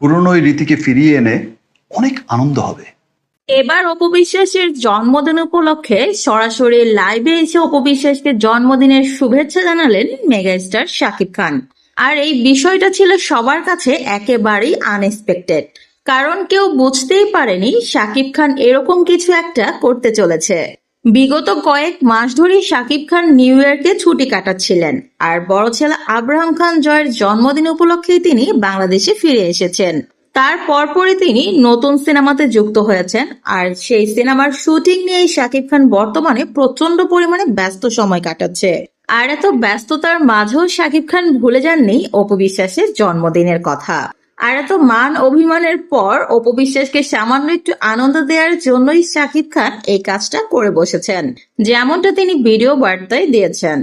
পুরনো ওই রীতিকে ফিরিয়ে এনে অনেক আনন্দ হবে। এবার অপবিশ্বাসের জন্মদিন উপলক্ষে সরাসরি লাইভে এসে অপবিশ্বাসকে জন্মদিনের শুভেচ্ছা জানালেন মেগাস্টার শাকিব খান। আর এই বিষয়টা ছিল সবার কাছে একেবারেই আনএক্সপেক্টেড কারণ কেউ বুঝতেই পারেনি শাকিব খান এরকম কিছু একটা করতে চলেছে। বিগত কয়েক মাস ধরেই শাকিব খান নিউ ইয়র্কে ছুটি কাটাচ্ছিলেন, আর বড় ছেলে আব্রাহাম খান জয়ের জন্মদিন উপলক্ষে তিনি বাংলাদেশে ফিরে এসেছেন। তার পরপরই তিনি নতুন সিনেমাতে যুক্ত হয়েছেন, আর সেই সিনেমার শুটিং নিয়েই শাকিব খান বর্তমানে প্রচণ্ড পরিমাণে ব্যস্ত সময় কাটাচ্ছে। আর এত ব্যস্ততার মাঝেও শাকিব খান ভুলে যাননি অপবিশ্বাসের জন্মদিনের কথা। আর এত মান অভিমানের পর অপবিশ্বাসকে সামান্য একটু আনন্দ দেওয়ার জন্যই শাকিব খান এই কাজটা করে বসেছেন, যেমনটা তিনি ভিডিও বার্তায় দিয়েছেন।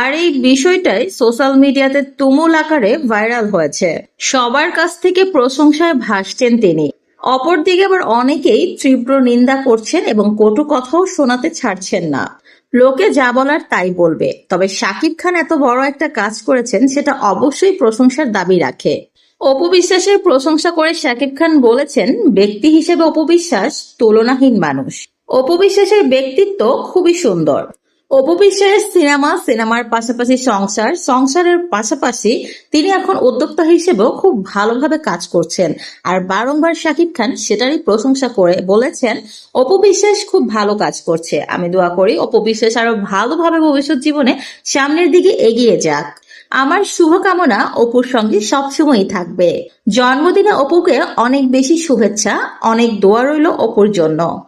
আর এই বিষয়টাই সোশ্যাল মিডিয়াতে তুমুল আকারে ভাইরাল হয়েছে। সবার কাছ থেকে প্রশংসায় ভাসছেন তিনি। অপরদিকে আবার অনেকেই তীব্র নিন্দা করছেন এবং কটু কথাও শোনাতে ছাড়ছেন না। লোকে যা বলার তাই বলবে। তবে শাকিব খান এত বড় একটা কাজ করেছেন, সেটা অবশ্যই প্রশংসার দাবি রাখে। অপু বিশ্বাসের প্রশংসা করে শাকিব খান বলেছেন, ব্যক্তি হিসেবে অপু বিশ্বাস তুলনাহীন মানুষ। অপু বিশ্বাসের ব্যক্তিত্ব খুবই সুন্দর। অপু বিশ্বাসের সিনেমা, সিনেমার পাশাপাশি সংসার, সংসারের পাশাপাশি তিনি এখন উদ্যোক্তা হিসেবেও খুব ভালোভাবে কাজ করছেন। আর বারংবার শাকিব খান সেটারই প্রশংসা করে বলেছেন অপু বিশ্বাস খুব ভালো কাজ করছে। আমি দোয়া করি অপু বিশ্বাস আরও ভালোভাবে ভবিষ্যৎ জীবনে সামনের দিকে এগিয়ে যাক। আমার শুভকামনা অপুর সঙ্গে সবসময়ই থাকবে। জন্মদিনে অপুকে অনেক বেশি শুভেচ্ছা, অনেক দোয়া রইল অপুর জন্য।